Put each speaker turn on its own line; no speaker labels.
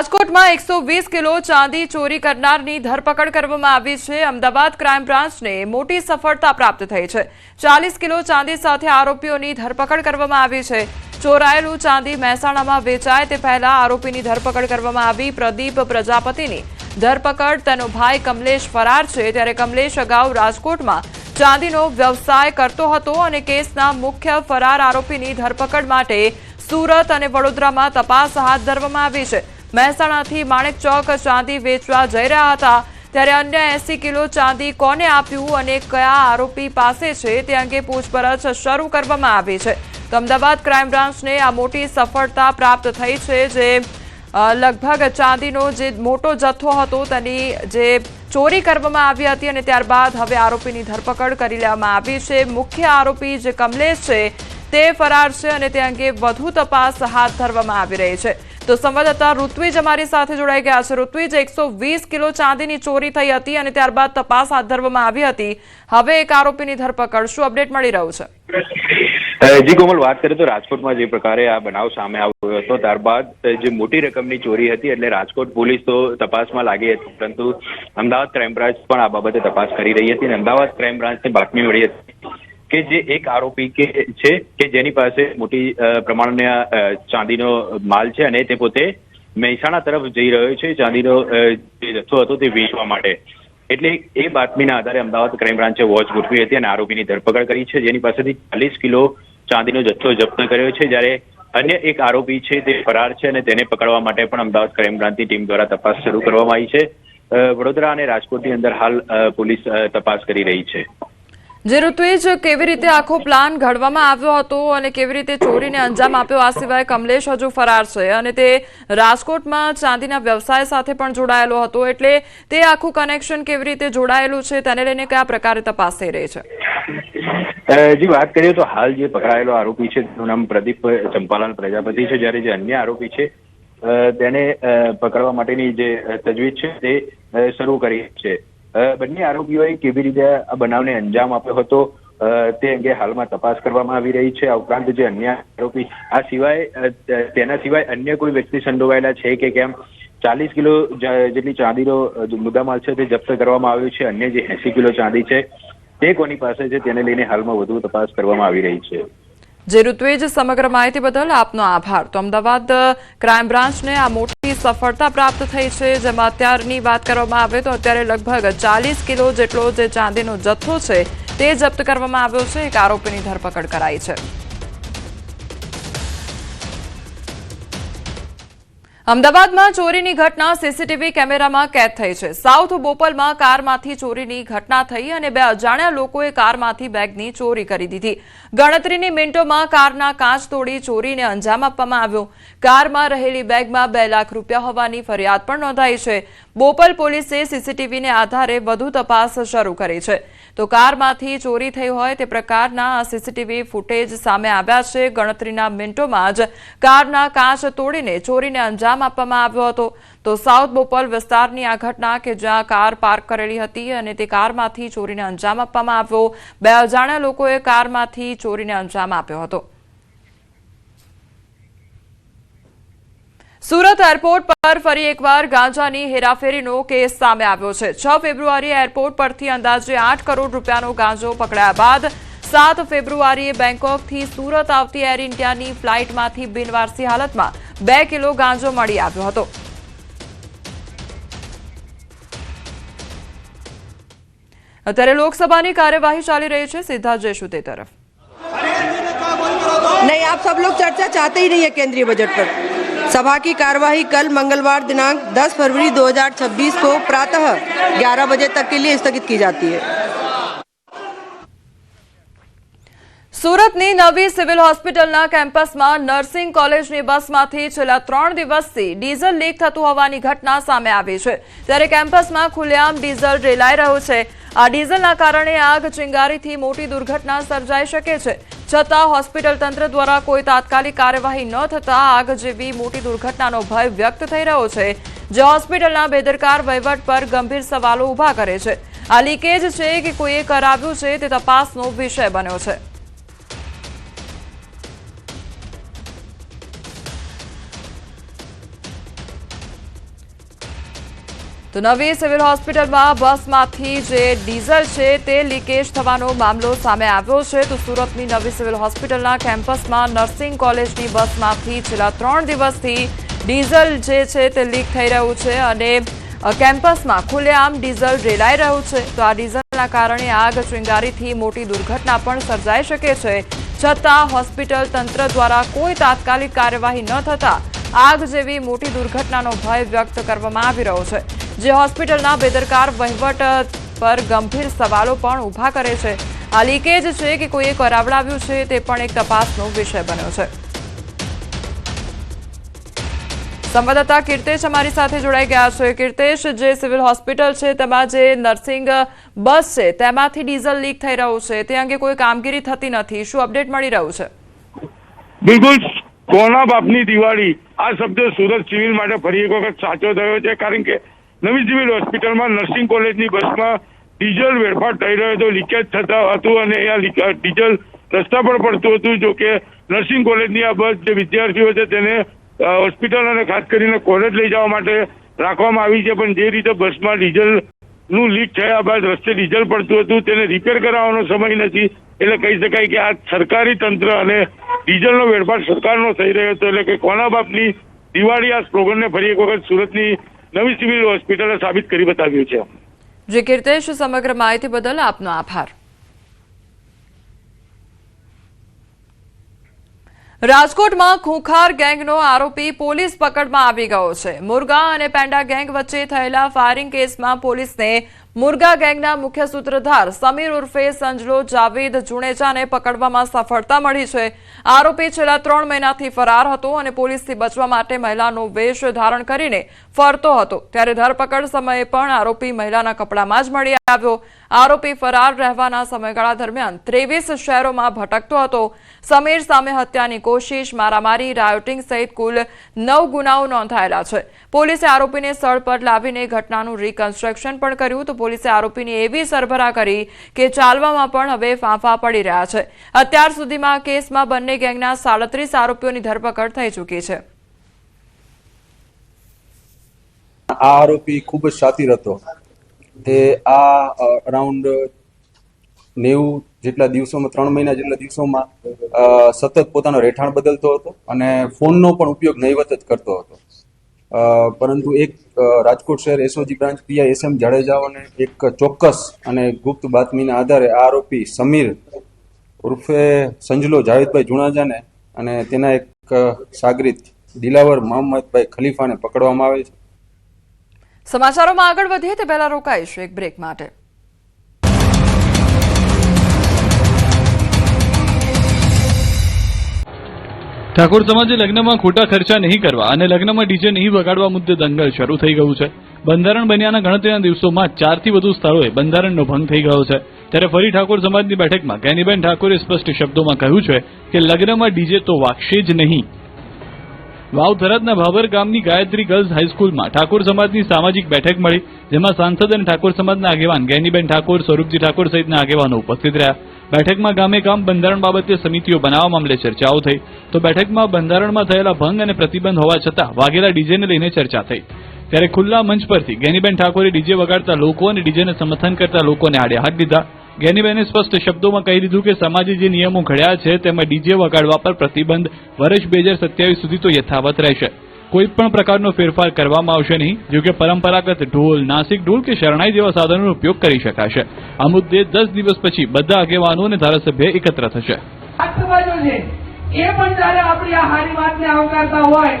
રાજકોટમાં એકસો વીસ કિલો ચાંદી ચોરી કરનારની ધરપકડ કરવામાં આવી છે. અમદાવાદ ક્રાઇમ બ્રાન્ચને મોટી સફળતા પ્રાપ્ત થઈ છે. ચાલીસ કિલો ચાંદી સાથે આરોપીઓની ધરપકડ કરવામાં આવી છે. ચોરાયેલું ચાંદી મહેસાણામાં વેચાય તે પહેલા આરોપીની ધરપકડ કરવામાં આવી. પ્રદીપ પ્રજાપતિની ધરપકડ, તેનો ભાઈ કમલેશ ફરાર છે. ત્યારે કમલેશ અગાઉ રાજકોટમાં ચાંદીનો વ્યવસાય કરતો હતો અને કેસના મુખ્ય ફરાર આરોપીની ધરપકડ માટે સુરત અને વડોદરામાં તપાસ હાથ ધરવામાં આવી છે. મહેસાણાથી માણેક ચોક ચાંદી વેચવા જઈ રહ્યા હતા. ત્યારે અન્ય એસી કિલો ચાંદી કોને આપ્યું અને કયા આરોપી પાસે છે તે અંગે પૂછપરછ શરૂ કરવામાં આવી છે. તો અમદાવાદ ક્રાઇમ બ્રાન્ચને આ મોટી સફળતા પ્રાપ્ત થઈ છે જે લગભગ ચાંદીનો જે મોટો જથ્થો હતો તેની જે ચોરી કરવામાં આવી હતી અને ત્યારબાદ હવે આરોપીની ધરપકડ કરી લેવામાં આવી છે. મુખ્ય આરોપી જે કમલેશ છે તે ફરાર છે અને તે અંગે વધુ તપાસ હાથ ધરવામાં આવી રહી છે. તો સંવાદદાતા ઋત્વિજ અમારી સાથે જોડાઈ ગયા છે. ઋત્વિજ, એકસો કિલો ચાંદીની ચોરી થઈ હતી અને ત્યારબાદ તપાસ હાથ ધરવામાં આવી હતી. હવે એક આરોપીની ધરપકડ. શું અપડેટ મળી રહ્યું છે?
જી કોમલ, વાત કરીએ તો રાજકોટમાં જે પ્રકારે આ બનાવ સામે આવ્યો હતો, ત્યારબાદ જે મોટી રકમની ચોરી હતી એટલે રાજકોટ પોલીસ તો તપાસમાં લાગી હતી. પરંતુ અમદાવાદ ક્રાઇમ બ્રાન્ચ પણ આ બાબતે તપાસ કરી રહી હતી અને અમદાવાદ ક્રાઇમ બ્રાન્ચને બાતમી મળી હતી. કે જે એક આરોપી કે છે કે જેની પાસે મોટી પ્રમાણના ચાંદીનો માલ છે અને તે પોતે મહેસાણા તરફ જઈ રહ્યો છે, ચાંદીનો જે જથ્થો હતો તે વેચવા માટે. એટલે એ બાતમીના આધારે અમદાવાદ ક્રાઇમ બ્રાન્ચે વોચ ગોઠવી હતી અને આરોપીની ધરપકડ કરી છે. જેની પાસેથી ચાલીસ કિલો ચાંદીનો જથ્થો જપ્ત કર્યો છે. જ્યારે અન્ય એક આરોપી છે તે ફરાર છે અને તેને પકડવા માટે પણ અમદાવાદ ક્રાઇમ બ્રાન્ચની ટીમ દ્વારા તપાસ શરૂ કરવામાં આવી છે. વડોદરા અને રાજકોટની અંદર હાલ પોલીસ તપાસ કરી રહી છે.
જે ઋત્વિજ કેવી રીતે આખો પ્લાન ઘડવામાં આવ્યો હતો અને કેવી રીતે ચોરીને અંજામ આપ્યો, આ સિવાય કમલેશ હજુ ફરાર છે અને તે રાજકોટમાં ચાંદીના વ્યવસાય સાથે પણ જોડાયેલો હતો. એટલે તે આખું કનેક્શન કેવી રીતે જોડાયેલું છે, તેને લઈને કયા પ્રકારે તપાસ થઈ રહી છે?
જી, વાત કરીએ તો હાલ જે પકડાયેલો આરોપી છે, તેનું નામ પ્રદીપ ચંપાલાલ પ્રજાપતિ છે. જ્યારે જે અન્ય આરોપી છે તેને પકડવા માટેની જે તજવીજ છે, તે શરૂ કરી છે. બંને આરોપીઓએ કેવી રીતે આ બનાવને અંજામ આપ્યો હતો તે અંગે હાલમાં તપાસ કરવામાં આવી રહી છે. આ ઉપરાંત જે અન્ય આરોપી, આ સિવાય તેના સિવાય અન્ય કોઈ વ્યક્તિ સંડોવાયેલા છે કે કેમ? ચાલીસ કિલો જેટલી ચાંદીનો મુદ્દામાલ છે તે જપ્ત કરવામાં આવ્યો છે. અન્ય જે એસી કિલો ચાંદી છે તે કોની પાસે છે તેને લઈને હાલમાં વધુ તપાસ કરવામાં આવી રહી છે.
જે ઋત્વિજ સમગ્ર માહિતી બદલ આપનો આભાર. તો અમદાવાદ ક્રાઇમ બ્રાન્ચને આ મોટી સફળતા પ્રાપ્ત થઈ છે. જેમાં અત્યારની વાત કરવામાં આવે તો અત્યારે લગભગ ચાલીસ કિલો જેટલો જે ચાંદીનો જથ્થો છે તે જપ્ત કરવામાં આવ્યો છે. એક આરોપીની ધરપકડ કરાઈ છે. અમદાવાદમાં ચોરીની ઘટના સીસીટીવી કેમેરામાં કેદ થઈ છે. સાઉથ બોપલમાં કારમાંથી ચોરીની ઘટના થઈ અને બે અજાણ્યા લોકોએ કારમાંથી બેગની ચોરી કરી દીધી. ગણતરીની મિનિટોમાં કારના કાચ તોડી ચોરીને અંજામ આપવામાં આવ્યો. કારમાં રહેલી બેગમાં બે લાખ રૂપિયા હોવાની ફરિયાદ પણ નોંધાઈ છે. બોપલ પોલીસે સીસીટીવીને આધારે વધુ તપાસ શરૂ કરી છે. તો કારમાંથી ચોરી થઈ હોય તે પ્રકારના સીસીટીવી ફૂટેજ સામે આવ્યા છે. ગણતરીના મિનિટોમાં જ કારના કાચ તોડીને ચોરીને અંજામ આપવામાં આવ્યો હતો. તો સાઉથ બોપલ વિસ્તારની આ ઘટના કે જ્યાં કાર પાર્ક કરેલી હતી અને તે કારમાંથી ચોરીને અંજામ આપવામાં આવ્યો. બે અજાણ્યા લોકોએ કારમાંથી ચોરીને અંજામ આપ્યો હતો. સુરત એરપોર્ટ પર ફરી એકવાર ગાંજાની હેરાફેરીનો કેસ સામે આવ્યો છે. છ ફેબ્રુઆરીએ એરપોર્ટ પરથી અંદાજે આઠ કરોડ રૂપિયાનો ગાંજો પકડાયા બાદ સાત ફેબ્રુઆરીએ બેંકોકથી સુરત આવતી એર ઇન્ડિયાની ફ્લાઇટમાંથી બિનવારસી હાલતમાં બે કિલો ગાંજો મળી આવ્યો હતો. અત્યારે લોકસભાની કાર્યવાહી ચાલી રહી છે. સીધા જઈશું તે તરફ.
નહીં, આપ સબ લોગ ચર્ચા ચાહતે હી નહીં કેન્દ્રીય બજેટ પર. सभा की कार्यवाही कल मंगलवार दिनांक 10 फरवरी 2026 को प्रातः 11 बजे तक के लिए स्थगित की जाती है
સુરતની નવી સિવિલ હોસ્પિટલના કેમ્પસમાં નર્સિંગ કોલેજની બસમાંથી છેલ્લા ત્રણ દિવસથી ડીઝલ લીક થતું હોવાની ઘટના સામે આવી છે ત્યારે કેમ્પસમાં ખુલ્લેઆમ ડીઝલ રેલાઈ રહ્યું છે આ ડીઝલના કારણે આગ ચિંગારીથી મોટી દુર્ઘટના સર્જાઈ શકે છે છતાં હોસ્પિટલ તંત્ર દ્વારા કોઈ તાત્કાલિક કાર્યવાહી ન થતાં આગ જેવી મોટી દુર્ઘટનાનો ભય વ્યક્ત થઈ રહ્યો છે, જે હોસ્પિટલના બેદરકાર વહીવટ પર ગંભીર સવાલો ઊભા કરે છે. આ લીકેજ છે કે કોઈએ કરાવ્યું છે તે તપાસનો વિષય બન્યો છે. તો નવી સિવિલ હોસ્પિટલમાં બસમાંથી જે ડીઝલ છે તે લીકેજ થવાનો મામલો સામે આવ્યો છે. તો સુરતની નવી સિવિલ હોસ્પિટલના કેમ્પસમાં નર્સિંગ કોલેજની બસમાંથી છેલ્લા ત્રણ દિવસથી ડીઝલ જે છે તે લીક થઈ રહ્યું છે અને કેમ્પસમાં ખુલ્લેઆમ ડીઝલ રેલાઈ રહ્યું છે. તો આ ડીઝલના કારણે આગ, ચિંગારીથી મોટી દુર્ઘટના પણ સર્જાઈ શકે છે. છતાં હોસ્પિટલ તંત્ર દ્વારા કોઈ તાત્કાલિક કાર્યવાહી ન થતાં આગ જેવી મોટી દુર્ઘટનાનો ભય વ્યક્ત કરવામાં આવી રહ્યો છે. જે હોસ્પિટલના બેદરકાર વહીવટ પર ગંભીર સવાલો પણ ઊભા કરે છે. આ લીકેજ છે કે કોઈએ કરાવડાવ્યું છે તે પણ એક તપાસનો વિષય બન્યો છે. સંવાદદાતા કીર્તેશ અમારી સાથે જોડાઈ ગયા છે. કીર્તેશ, જે સિવિલ હોસ્પિટલ છે, તેમાં જે નર્સિંગ બસ છે, તેમાંથી ડીઝલ લીક થઈ રહ્યું છે. તે અંગે કોઈ કામગીરી થતી નથી. શું અપડેટ મળી રહ્યું છે?
બિલકુલ. કોના બાપની દિવાળી? આ શબ્દ સુરત સિવિલ માટે ફરી એક વખત સાચો થયો છે, કારણ કે નવી સિવિલ હોસ્પિટલમાં નર્સિંગ કોલેજની બસમાં ડીઝલ વેડફાટ થઈ રહ્યો હતો. લીકેજ થતા હતું અને આ ડીઝલ રસ્તા પર પડતું હતું. જો કે નર્સિંગ કોલેજની આ બસ જે વિદ્યાર્થીઓ છે તેને હોસ્પિટલ અને ખાસ કરીને કોલેજ લઈ જવા માટે રાખવામાં આવી છે. પણ જે રીતે બસમાં ડીઝલનું લીક થયા બાદ રસ્તે ડીઝલ પડતું હતું, તેને રિપેર કરાવવાનો સમય નથી. એટલે કહી શકાય કે આ સરકારી તંત્ર અને ડીઝલનો વેડફાટ સરકારનો થઈ રહ્યો હતો. એટલે કે કોના બાપની દિવાળી આ સ્લોગનને ફરી એક વખત સુરતની નવી સિવિલ હોસ્પિટલે સાબિત કરી બતાવ્યું છે.
જે કીર્તેશ, સમગ્ર માહિતી બદલ આપનો આભાર. રાજકોટમાં ખૂંખાર ગેંગનો આરોપી પોલીસ પકડમાં આવી ગયો છે. મુરગા અને પેંડા ગેંગ વચ્ચે થયેલા ફાયરિંગ કેસમાં પોલીસને મુરગા ગેંગના મુખ્ય સૂત્રધાર સમીર ઉર્ફે સંજલો જાવેદ જુણેજાને પકડવામાં સફળતા મળી છે. આરોપી છેલ્લા ત્રણ મહિનાથી ફરાર હતો અને પોલીસથી બચવા માટે મહિલાનો વેશ ધારણ કરીને ફરતો હતો. ત્યારે ધરપકડ સમયે પણ આરોપી મહિલાના કપડામાં જ મળી આવ્યો. આરોપી ફરાર રહેવાના સમયગાળા દરમિયાન ત્રેવીસ શહેરોમાં ભટકતો હતો. સમીર સામે હત્યાની કોશિશ, મારામારી, રાયોટિંગ સહિત કુલ નવ ગુનાઓ નોંધાયેલા છે. પોલીસે આરોપીને સ્થળ પર લાવીને ઘટનાનું રિકન્સ્ટ્રક્શન પણ કર્યું. તો પોલીસે આરોપીની એવી સરભરા કરી કે ચાલવામાં પણ હવે ફાંફા પડી રહ્યા છે. અત્યાર સુધીમાં કેસમાં બંને ગેંગના સાડત્રીસ આરોપીઓની ધરપકડ થઈ ચૂકી છે.
આ આરોપી ખૂબ જ શાતિર હતો. તે આ અરાઉન્ડ નેવું જેટલા દિવસોમાં, ત્રણ મહિના જેટલા દિવસોમાં સતત પોતાનો રહેઠાણ બદલતો હતો અને ફોનનો પણ ઉપયોગ નહીવત જ કરતો હતો. પરંતુ એક રાજકોટ શહેર એસઓજી બ્રાન્ચ પીઆઈ એસ જાડેજાઓને એક ચોક્કસ અને ગુપ્ત બાતમીના આધારે આ આરોપી સમીર ઉર્ફે સંજલો જાવેદભાઈ જુણાજાને અને તેના એક સાગરીત દિલાવર મોહમ્મદભાઈ ખલીફાને પકડવામાં આવે છે.
સમાચારોમાં આગળ વધીએ તે પહેલા રોકાઈશું એક બ્રેક માટે.
ઠાકોર સમાજે લગ્નમાં ખોટા ખર્ચા નહીં કરવા અને લગ્નમાં ડીજે નહીં વગાડવા મુદ્દે દંગલ શરૂ થઈ ગયું છે. બંધારણ બન્યાના ગણતરીના દિવસોમાં ચારથી વધુ સ્થળોએ બંધારણનો ભંગ થઈ ગયો છે. ત્યારે ફરી ઠાકોર સમાજની બેઠકમાં કેનીબેન ઠાકોરે સ્પષ્ટ શબ્દોમાં કહ્યું છે કે લગ્નમાં ડીજે તો વાગશે જ નહીં. વાવ થરાદના ભાભર ગામની ગાયત્રી ગર્લ્સ હાઈસ્કૂલમાં ઠાકોર સમાજની સામાજિક બેઠક મળી, જેમાં સાંસદ અને ઠાકોર સમાજના આગેવાન ગેનીબેન ઠાકોર, સ્વરૂપજી ઠાકોર સહિતના આગેવાનો ઉપસ્થિત રહ્યા. બેઠકમાં ગામે ગામ બંધારણ બાબતે સમિતિઓ બનાવવા મામલે ચર્ચાઓ થઈ. તો બેઠકમાં બંધારણમાં થયેલા ભંગ અને પ્રતિબંધ હોવા છતાં વાઘેલા ડીજેને લઈને ચર્ચા થઈ. ત્યારે ખુલ્લા મંચ પરથી ગેનીબેન ઠાકોરે ડીજે વગાડતા લોકો અને ડીજેને સમર્થન કરતા લોકોને આડે હાથ દીધા. ગેનીબેને સ્પષ્ટ શબ્દોમાં કહી દીધું કે સમાજે જે નિયમો ઘડ્યા છે, તેમાં ડીજે વગાડવા પર પ્રતિબંધ વર્ષ બે હજાર સત્યાવીસ સુધી તો યથાવત રહેશે. કોઈ પણ પ્રકારનો ફેરફાર કરવામાં આવશે નહીં, જો કે પરંપરાગત ઢોલ, નાસિક ઢોલ કે શરણાઈ જેવા સાધનોનો ઉપયોગ કરી શકાશે. આ મુદ્દે દસ દિવસ પછી બધા આગેવાનો અને ધારાસભ્ય એકત્ર થશે.
એ પણ જયારે આપણી આ હારી વાતને આવકારતા હોય